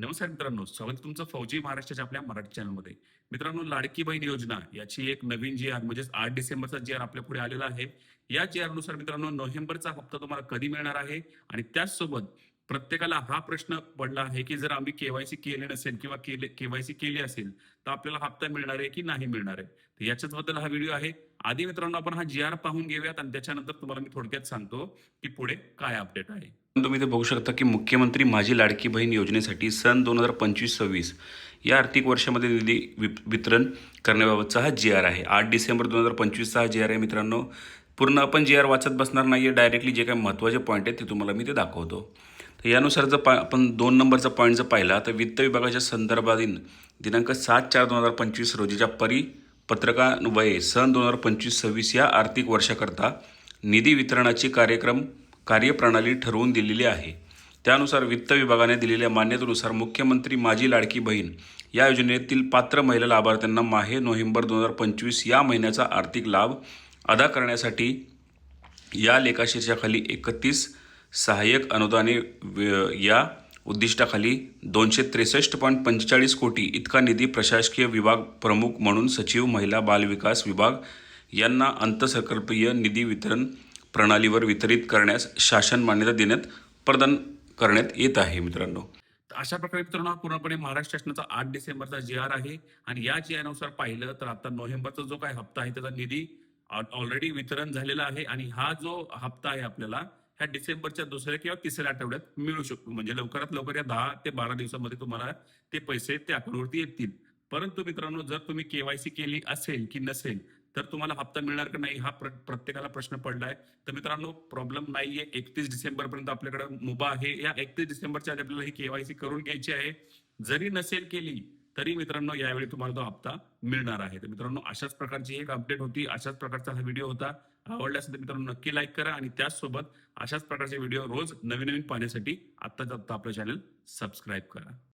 नमस्कार मित्रांनो स्वागत तुमचं फौजी महाराष्ट्राच्या आपल्या मराठी चॅनलमध्ये. मित्रांनो लाडकी बहीण योजना याची एक नवीन जी आर म्हणजेच आठ डिसेंबरचा जी आर आपल्या पुढे आलेला आहे या जी आरनुसार मित्रांनो नोव्हेंबरचा हप्ता तुम्हाला कधी मिळणार आहे? आणि त्याचसोबत प्रत्येकाला हा प्रश्न पडला आहे की जर आम्ही केवायसी केले नसेल किंवा केले केवायसी केली असेल तर आपल्याला हप्ता मिळणार आहे की नाही मिळणार आहे? तर याच्याच बद्दल हा व्हिडिओ आहे. आधी मित्रांनो आपण हा जी आर पाहून घेऊयात आणि त्याच्यानंतर तुम्हाला मी थोडक्यात सांगतो की पुढे काय अपडेट आहे. तुम्ही ते बघू शकता की मुख्यमंत्री माझी लाडकी बहीण योजनेसाठी सन दोन हजार पंचवीस सव्वीस या आर्थिक वर्षामध्ये निधी वितरण करण्याबाबतचा हा जी आर आहे. आठ डिसेंबर दोन हजार पंचवीसचा हा जी आर आहे मित्रांनो. पूर्ण आपण जी आर वाचत बसणार नाही आहे डायरेक्टली जे काही महत्त्वाचे पॉईंट आहेत ते तुम्हाला मी ते दाखवतो. तर यानुसार जर पा आपण दोन नंबरचा पॉईंट जर पाहिला तर वित्त विभागाच्या संदर्भातील दिनांक सात चार दोन हजार पंचवीस रोजीच्या परी परिपत्रकान्वये सन दोन हजार पंचवीस सव्वीस या आर्थिक वर्षाकरता निधी वितरणाची कार्यक्रम कार्यप्रणाली ठरवून दिलेली आहे. त्यानुसार वित्त विभागाने दिलेल्या मान्यतेनुसार मुख्यमंत्री माझी लाडकी बहीण या योजनेतील पात्र महिला लाभार्थ्यांना माहे नोव्हेंबर दोन हजार पंचवीस या महिन्याचा आर्थिक लाभ अदा करण्यासाठी या लेखाशीर्षाखाली एकतीस सहाय्यक अनुदाने व- या उद्दिष्टाखाली दोनशे त्रेसष्ट पॉईंट पंचेचाळीस कोटी इतका निधी प्रशासकीय विभाग प्रमुख म्हणून सचिव महिला बालविकास विभाग यांना अंतसंकल्पीय निधी वितरण प्रणालीवर वितरित करण्यास शासन मान्यता देण्यात प्रदान करण्यात येत आहे मित्रांनो. तर अशा प्रकारे मित्रांनो हा पूर्णपणे महाराष्ट्र शासनाचा आठ डिसेंबरचा जी आर आहे आणि या जी आरनुसार पाहिलं तर आता नोव्हेंबरचा जो काही हप्ता आहे त्याचा निधी ऑलरेडी वितरण झालेला आहे आणि हा जो हप्ता आहे आपल्याला ह्या डिसेंबरच्या दुसऱ्या किंवा तिसऱ्या आठवड्यात मिळू शकतो. म्हणजे लवकरात लवकर या दहा ते बारा दिवसामध्ये तुम्हाला ते पैसे त्या अकाउंटवरती येतील. परंतु मित्रांनो जर तुम्ही केवायसी केली असेल की नसेल तर तुम्हाला हप्ता मिळणार का नाही हा प्र- प्रत्येकाला प्रश्न पडलाय. तर मित्रांनो प्रॉब्लेम नाहीये. एकतीस डिसेंबर पर्यंत आपल्याकडे मुभा आहे. या एकतीस डिसेंबरच्या आधी आपल्याला ही केवायसी करून घ्यायची आहे. जरी नसेल केली तरी मित्रांनो यावेळी तुम्हाला तो हप्ता मिळणार आहे. तर मित्रांनो अशाच प्रकारची एक अपडेट होती. अशाच प्रकारचा हा व्हिडिओ होता. आवडला असेल तर मित्रांनो नक्की लाईक करा आणि त्याचसोबत अशाच प्रकारचे व्हिडिओ रोज नवीन नवीन पाहण्यासाठी आत्ताच आत्ता आपलं चॅनल सबस्क्राईब करा.